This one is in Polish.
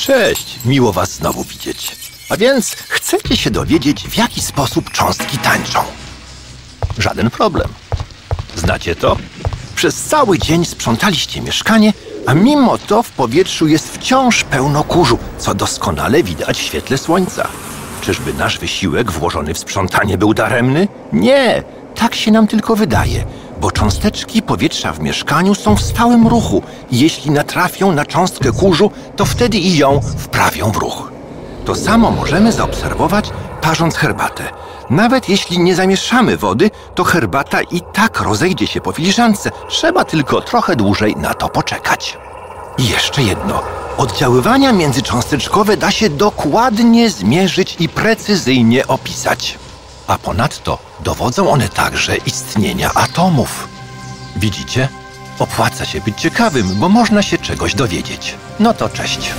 Cześć, miło was znowu widzieć. A więc chcecie się dowiedzieć, w jaki sposób cząstki tańczą. Żaden problem. Znacie to? Przez cały dzień sprzątaliście mieszkanie, a mimo to w powietrzu jest wciąż pełno kurzu, co doskonale widać w świetle słońca. Czyżby nasz wysiłek włożony w sprzątanie był daremny? Nie, tak się nam tylko wydaje, bo cząsteczki powietrza w mieszkaniu są w stałym ruchu jeśli natrafią na cząstkę kurzu, to wtedy i ją wprawią w ruch. To samo możemy zaobserwować, parząc herbatę. Nawet jeśli nie zamieszamy wody, to herbata i tak rozejdzie się po filiżance. Trzeba tylko trochę dłużej na to poczekać. I jeszcze jedno. Oddziaływania międzycząsteczkowe da się dokładnie zmierzyć i precyzyjnie opisać. A ponadto dowodzą one także istnienia atomów. Widzicie? Opłaca się być ciekawym, bo można się czegoś dowiedzieć. No to cześć.